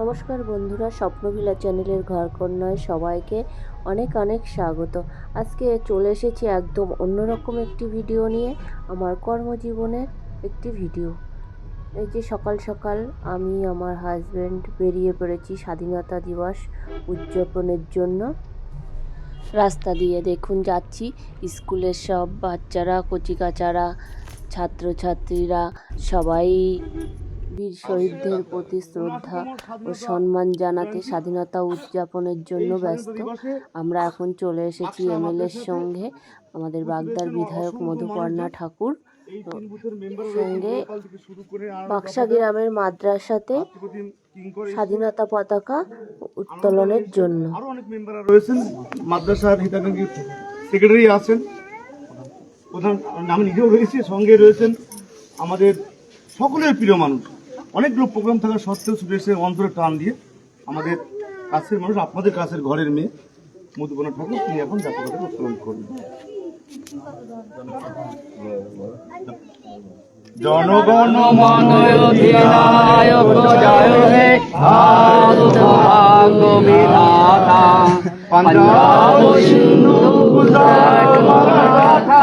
নমস্কার বন্ধুরা, স্বপ্নভিলা চ্যানেলের ঘর কন্যায় সবাইকে অনেক অনেক স্বাগত। আজকে চলে এসেছি একদম অন্যরকম একটি ভিডিও নিয়ে, আমার কর্মজীবনের একটি ভিডিও। এই যে সকাল সকাল আমি আমার হাজব্যান্ড বেরিয়ে পড়েছি স্বাধীনতা দিবস উদযাপনের জন্য। রাস্তা দিয়ে দেখুন যাচ্ছি, স্কুলের সব বাচ্চারা, কচিকাচারা, ছাত্রছাত্রীরা, সবাই বীর শহীদদের প্রতি শ্রদ্ধা ও সম্মান জানাতে স্বাধীনতা উদযাপনের জন্য ব্যস্ত। আমরা এখন চলে এসেছি এমএলএর সঙ্গে আমাদের বাগদার বিধায়ক মধুপর্ণা ঠাকুর। সঙ্গে বাক্সা গ্রামের মাদ্রাসাতে স্বাধীনতা পতাকা উত্তোলনের জন্য। আরও অনেক মেম্বাররা রয়েছেন। মাদ্রাসার হিতাকাঙ্ক্ষী সেক্রেটারি আছেন। প্রধান নিজেও সঙ্গে রয়েছেন আমাদের সকলের প্রিয় মানুষ। অনেকগুলো প্রোগ্রাম থাকা সত্ত্বেও ছুটে এসে অন্তরে টান দিয়ে আমাদের কাছের মানুষ আপনাদের কাছের ঘরের মেয়ে মধুবনা ঠাকুর তিনি এখন জাতীয় পতাকা উত্তোলন করবেন। জনগণ মন অধিনায়ক জয় হে ভারত বিধাতা পাঞ্জাব সিন্ধু গুজরাট মারাঠা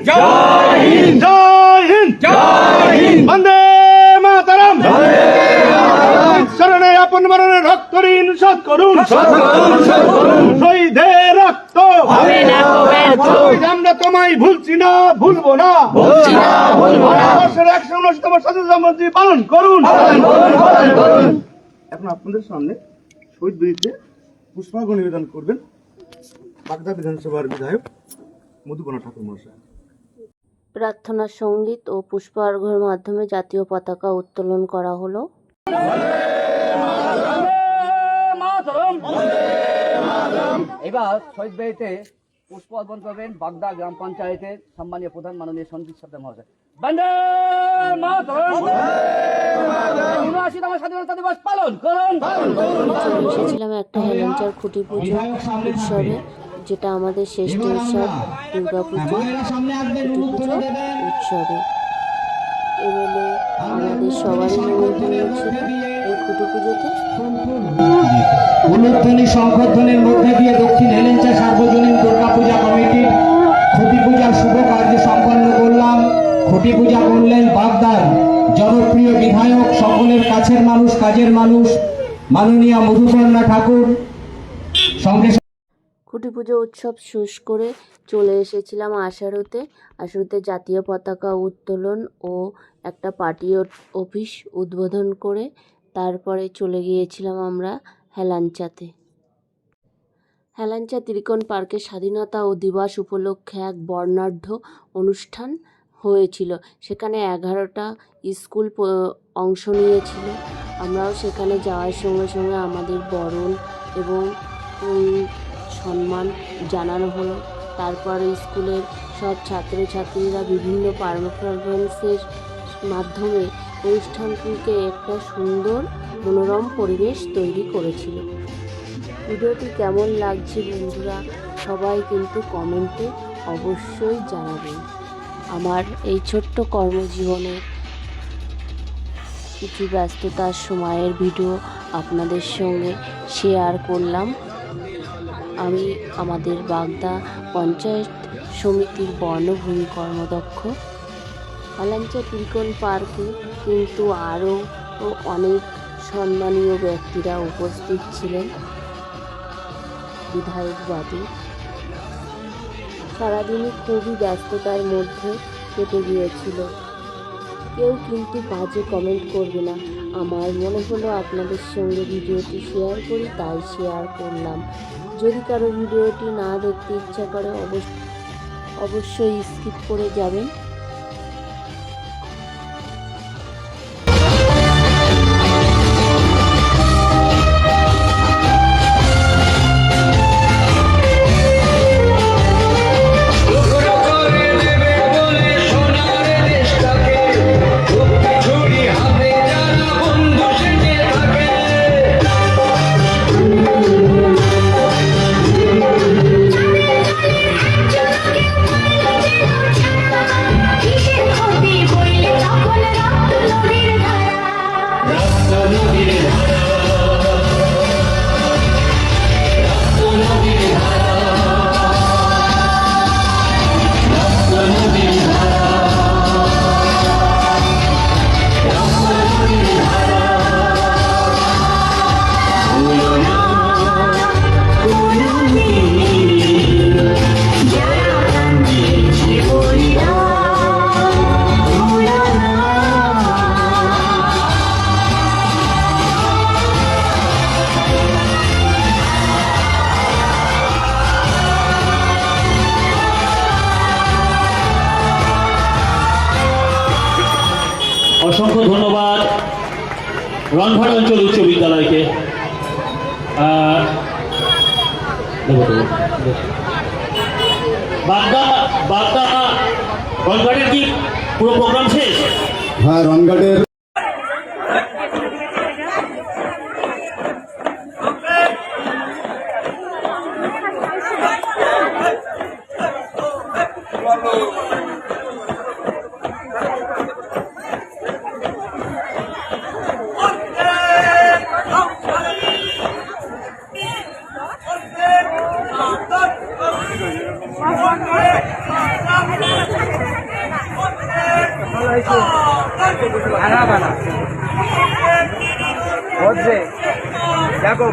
হিন্দ জয় হিন্দ জয় হিন্দ জয় হিন্দ বন্দে মাতরম শরণে আপন মরণে রক্ত ঋণ শোধ করুন শহীদের রক্ত আমরা তোমায় ভুলছি না ভুলবো না ভুলছি না ভুলবো না বর্ষের একশো উনশতম স্বাধীনতা মন্ত্রী পালন করুন এখন আপনাদের সামনে শহীদ বীরকে পুষ্পার্ঘ নিবেদন করবেন। বাগদা বিধানসভার বিধায়ক মধুকণা ঠাকুর মহাশয়। প্রার্থনা সংগীত ও পুষ্পার্ঘ্যের মাধ্যমে জাতীয় পতাকা উত্তোলন করা হলো। এবার শহীদ বাড়িতে পুষ্প অর্পণ করবেন বাগদা গ্রাম পঞ্চায়েতের সম্মানীয় প্রধান মাননীয় সঞ্জিত সর্দার মহাশয়। স্বাধীনতা দিবস পালন করুন! এসেছিলাম একটা হেলেঞ্চার খুঁটি পুজো উৎসবে যেটা আমাদের শ্রেষ্ঠ উৎসব দুর্গা পুজো উৎসবে। এমএলএ আমাদের সবারই নিমন্ত্রণ ছিল এই খুঁটি পুজোতে। উলুধ্বনি মধ্যে দিয়ে দক্ষিণ হেলেঞ্চা সার্বজনীন দুর্গা পূজা কমিটির খুঁটি পূজার শুভ কার্য সম্পন্ন করলাম। খুঁটি পূজা করলেন বাগদার জনপ্রিয় বিধায়ক সকলের কাছের মানুষ কাজের মানুষ মাননীয় মধুকর্ণা ঠাকুর। সঙ্গে খুঁটি পুজো উৎসব শেষ করে চলে এসেছিলাম আশারোতে। আশারোতে জাতীয় পতাকা উত্তোলন ও একটা পার্টি অফিস উদ্বোধন করে তারপরে চলে গিয়েছিলাম আমরা হেলাঞ্চাতে হেলাঞ্চা ত্রিকোণ পার্কে স্বাধীনতা ও দিবস উপলক্ষে এক বর্ণাঢ্য অনুষ্ঠান হয়েছিল। সেখানে এগারোটা স্কুল অংশ নিয়েছিল। আমরাও সেখানে যাওয়ার সঙ্গে সঙ্গে আমাদের বরণ এবং সম্মান জানানো হলো। তারপরে স্কুলের সব ছাত্রছাত্রীরা বিভিন্ন পারফরমেন্সের মাধ্যমে অনুষ্ঠানটিকে একটা সুন্দর মনোরম পরিবেশ তৈরি করেছিল। ভিডিওটি কেমন লাগছে বন্ধুরা, সবাই কিন্তু কমেন্টে অবশ্যই জানাবেন। আমার এই ছোট্ট কর্মজীবনে কিছু ব্যস্ততার সময়ের ভিডিও আপনাদের সঙ্গে শেয়ার করলাম। আমি আমাদের বাগদা পঞ্চায়েত সমিতির বর্ণভূমি কর্মদক্ষ। আলাঞ্চা ত্রিকোণ পার্কে কিন্তু আরও অনেক সম্মানীয় ব্যক্তিরা উপস্থিত ছিলেন। বিধায়ক বাদী। সারাদিনই খুবই ব্যস্ততার মধ্যে কেটে গিয়েছিল। কেউ কিন্তু বাজে কমেন্ট করবে না। আমার মনে হলো আপনাদের সঙ্গে ভিডিওটি শেয়ার করি, তাই শেয়ার করলাম। যদি কারও ভিডিওটি না দেখতে ইচ্ছা করে অবশ্যই স্কিপ করে যাবেন। অসংখ্য ধন্যবাদ রনঘাট অঞ্চল উচ্চ বিদ্যালয়কে। বাগদা বাগদা কি পুরো প্রোগ্রাম শেষ হ্যাঁ হচ্ছে দেখো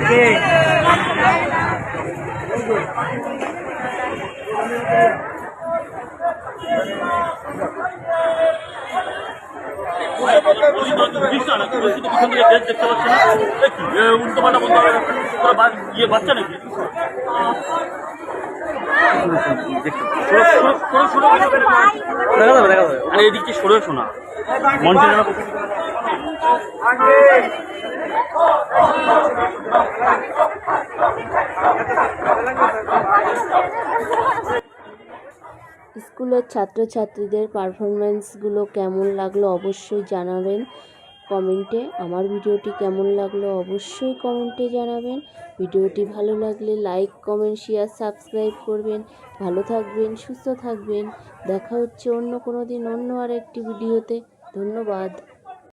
দেখতে পাচ্ছি না উল্টো পাল্টা বন্ধ হবে ইয়ে বাচ্চা নাকি? এদিকে সরে শোনা স্কুলের ছাত্রছাত্রীদের পারফরমেন্সগুলো কেমন লাগল অবশ্যই জানাবেন। কমেন্টে আমার ভিডিওটি কেমন লাগল অবশ্যই কমেন্টে জানাবেন। ভিডিওটি ভালো লাগলে লাইক, কমেন্ট, শেয়ার, সাবস্ক্রাইব করবেন। ভালো থাকবেন, সুস্থ থাকবেন। দেখা হচ্ছে অন্য কোনো দিন অন্য আরেকটি ভিডিওতে। ধন্যবাদ।